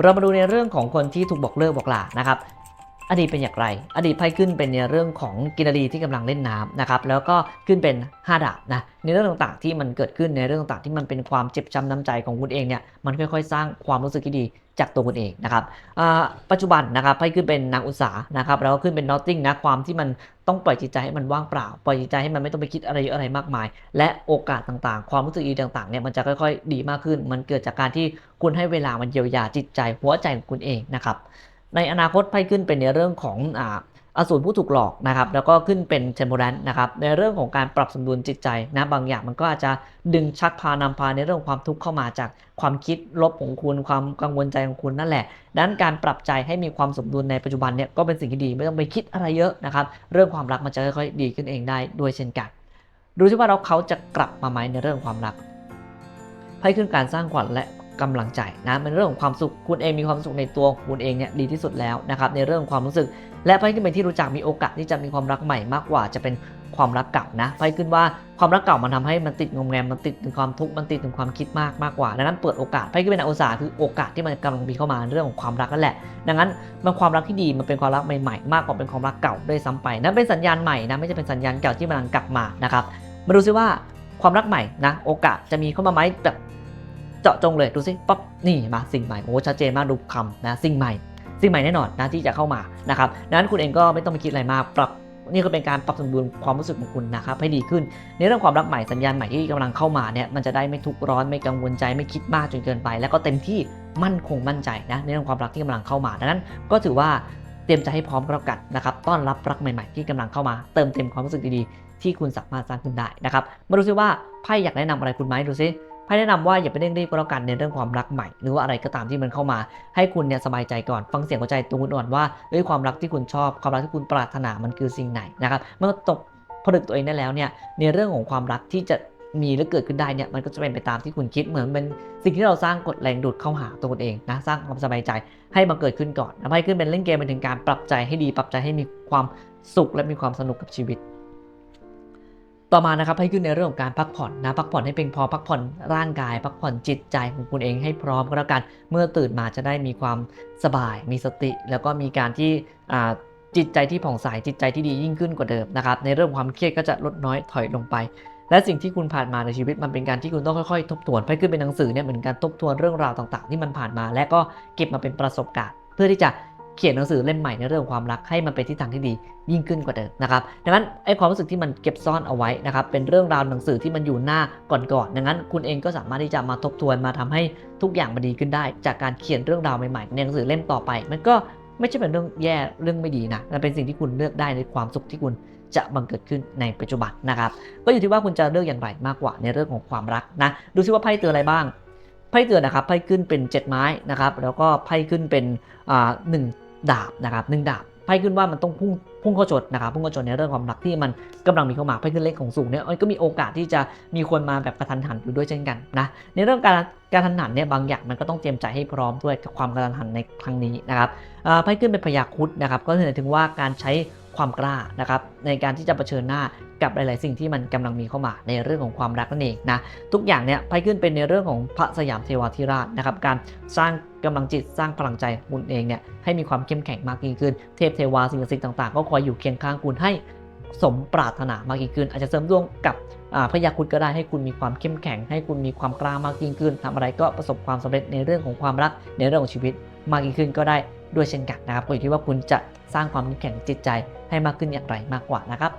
เรามาดูในเรื่องของคนที่ถูกบอกเลิกบอกลานะครับอดีตเป็นอย่างไร อดีตไพ่ขึ้นเป็นในเรื่องของกินรีที่กำลังเล่นน้ำนะครับ แล้วก็ขึ้นเป็น 5 ดาบนะ ในเรื่องต่างๆที่มันเกิดขึ้นในเรื่องต่างๆที่มันเป็นความเจ็บช้ำน้ำใจของคุณเองเนี่ย มันค่อยๆ สร้างความรู้สึกที่ดี จากตัวคุณเองนะครับปัจจุบันนะครับไพ่ขึ้นเป็นนางอุตสาหนะครับแล้วก็ขึ้นเป็นนอตติ้งนะความที่มันต้องปล่อยจิตใจให้มันว่างเปล่า ปล่อยจิตใจให้มันไม่ต้องไปคิดอะไรเยอะอะไรมากมาย และโอกาสต่างๆ ความรู้สึกดีต่างๆเนี่ยมันจะค่อยๆ ดีมากขึ้น มันเกิดจากการที่คุณให้เวลามันเยียวยาจิตใจหัวใจของคุณเองนะครับในอนาคตไพ่ขึ้นเป็นในเรื่องของอ่า อสูรผู้ถูกหลอกนะครับแล้วก็ขึ้นเป็นเทมโพรันนะครับในเรื่องของการปรับสมดุลจิตใจนะบางอย่างมันก็อาจจะดึงชักพานำพาในเรื่องความทุกข์เข้ามาจากความคิดลบของคุณความกังวลใจของคุณนั่นแหละดังนั้นการปรับใจให้มีความสมดุลในปัจจุบันเนี่ยก็เป็นสิ่งที่ดีไม่ต้องไปคิดอะไรเยอะนะครับเรื่องความรักมันจะค่อยๆดีขึ้นเองได้ด้วยเช่นกัน ดูซิว่าเราเขาจะกลับมาไหมในเรื่องความรักไพ่ขึ้นการสร้างขวัญและ กำลังใจนะเป็นเรื่องของความสุขคุณเองมีความสุขในตัวคุณเองเนี่ยดีที่สุดแล้วนะครับในเรื่องของความรู้สึก และไพ่ขึ้นเป็นที่รู้จักมีโอกาสที่จะมีความรักใหม่มากกว่า จะเป็นความรักเก่านะไพ่ขึ้นว่าความรักเก่ามันทำให้มันติดงมแงมมันติดถึงความทุกข์มันติดถึงความคิดมากมากกว่าดังนั้นเปิดโอกาสไพ่ขึ้นเป็นอุตสาหคือโอกาสที่มันกำลังมีเข้ามาเรื่องของความรักนั่นแหละ ดังนั้นมันความรักที่ดีมันเป็นความรักใหม่ๆ มากกว่าเป็นความรักเก่าด้วยซ้ำไปนั่นเป็นสัญญาณใหม่นะไม่ใช่เป็นสัญญาณเก่าที่มันกลับมานะครับมาดูซิว่าความรักใหม่นะโอกาสจะมีเข้ามาไหมแบบ เจาะจงเลยดูซิป๊อปนี่มาสิ่งใหม่โอ้ชัดเจนมากดูคำนะสิ่งใหม่ สิ่งใหม่แน่นอนนะที่จะเข้ามานะครับดังนั้นคุณเองก็ไม่ต้องไปคิดอะไรมากปรับนี่ก็เป็นการปรับสมดุลความรู้สึกของคุณนะครับให้ดีขึ้น ในเรื่องความรักใหม่สัญญาณใหม่ที่กำลังเข้ามาเนี่ยมันจะได้ไม่ทุกร้อนไม่กังวลใจไม่คิดมากจนเกินไป แล้วก็เต็มที่มั่นคงมั่นใจนะในเรื่องความรักที่กำลังเข้ามาดังนั้น ก็ถือว่าเตรียมใจให้พร้อมก็แล้วกันนะครับต้อนรับรักใหม่ๆ ที่กำลังเข้ามา เติมเต็มความรู้สึกดีๆ ที่คุณสามารถสร้างขึ้นได้นะครับมาดูซิว่าไพ่อยากแนะนำอะไรคุณไหมดูซิ ไพ่แนะนำว่าอย่าไปเร่งรีบก็แล้วกันในเรื่องความรักใหม่ หรือว่าอะไรก็ตามที่มันเข้ามา ให้คุณเนี่ยสบายใจก่อนฟังเสียงหัวใจตัวคุณอ่อนว่าเอ้ยความรักที่คุณชอบ ความรักที่คุณปรารถนามันคือสิ่งไหนนะครับเมื่อตกผลึกตัวเองได้แล้วเนี่ยในเรื่องของความรักที่จะมีและเกิดขึ้นได้เนี่ยมันก็จะเป็นไปตามที่คุณคิดเหมือนเป็นสิ่งที่เราสร้างกฎแรงดูดเข้าหาตัวคุณเองนะสร้างความสบายใจให้มันเกิดขึ้นก่อนนะให้ขึ้นเป็นเล่นเกมเป็นถึงการปรับใจให้ดี ปรับใจให้มีความสุขและมีความสนุกกับชีวิต ต่อมานะครับให้ขึ้นในเรื่องของการพักผ่อนนะพักผ่อนให้เพียงพอพักผ่อนร่างกาย พักผ่อนจิตใจของคุณเองให้พร้อมก็แล้วกัน เมื่อตื่นมาจะได้มีความสบาย มีสติ แล้วก็มีการที่จิตใจที่ผ่องใสจิตใจที่ดียิ่งขึ้นกว่าเดิมนะครับในเรื่องความเครียดก็จะลดน้อยถอยลงไป และสิ่งที่คุณผ่านมาในชีวิตมันเป็นการที่คุณต้องค่อยๆ ทบทวนให้ขึ้นเป็นหนังสือเนี่ยเหมือนการทบทวนเรื่องราวต่าง ๆ ที่มันผ่านมา และก็เก็บมาเป็นประสบการณ์ เพื่อที่จะ เขียนหนังสือเล่มใหม่ในเรื่องความรักให้มันไปที่ทางที่ดียิ่งขึ้นกว่าเดิมนะครับดังนั้นไอ้ความรู้สึกที่มันเก็บซ่อนเอาไว้นะครับเป็นเรื่องราวหนังสือที่มันอยู่หน้าก่อนๆดังนั้น คุณเองก็สามารถที่จะมาทบทวนมาทำให้ทุกอย่างมันดีขึ้นได้ จากการเขียนเรื่องราวใหม่ๆในหนังสือเล่มต่อไป มันก็ไม่ใช่เป็นเรื่องแย่เรื่องไม่ดีนะมันเป็นสิ่งที่คุณเลือกได้ในความสุขที่คุณจะบังเกิดขึ้นในปัจจุบันนะครับก็อยู่ที่ว่าคุณจะเลือกอย่างไรมากกว่าในเรื่องของความรักนะดูซิว่าไพ่เตือนอะไรบ้าง ไพ่เตือนนะครับไพ่ขึ้นเป็น 7 ไม้นะครับแล้วก็ไพ่ขึ้นเป็นอ่าหนึ่งดาบนะครับหนึ่งดาบไพ่ขึ้นว่ามันต้องพุ่งพุ่งเข้าชนนะครับพุ่งเข้าชนในเรื่องความรักที่มันกำลังมีเข้ามาไพ่ขึ้นเลขของสูงเนี่ยก็มีโอกาสที่จะมีคนมาแบบกระทันหันอยู่ด้วยเช่นกันนะในเรื่องการการทันหันเนี่ยบางอย่างมันก็ต้องเตรียมใจให้พร้อมด้วยกับความกระทันหันในครั้งนี้นะครับไพ่ขึ้นเป็นพยาคุดนะครับก็หมายถึงว่าการใช้ ความกล้านะครับในการที่จะเผชิญหน้ากับหลาย ๆ สิ่งที่มันกำลังมีเข้ามาในเรื่องของความรักนั่นเองนะทุกอย่างเนี่ยไพ่ขึ้นเป็นในเรื่องของพระสยามเทวาธิราชนะครับการสร้างกำลังจิตสร้างพลังใจคุณเองเนี่ยให้มีความเข้มแข็งมากยิ่งขึ้นเทพเทวาสิ่งศักดิ์สิทธิ์ต่าง ๆ ก็คอยอยู่เคียงข้างคุณให้สมปรารถนามากยิ่งขึ้น อาจจะเสริมดวงกับอ่าพยาครุดก็ได้ให้คุณมีความเข้มแข็ง ให้คุณมีความกล้ามากยิ่งขึ้นทำอะไรก็ประสบความสำเร็จในเรื่องของความรักในเรื่องของชีวิตมากยิ่งขึ้นก็ได้ ด้วยเช่นกันนะครับก็อยู่ที่ว่าคุณจะสร้างความเข้มแข็งจิตใจให้มากขึ้นอย่างไรมากกว่านะครับ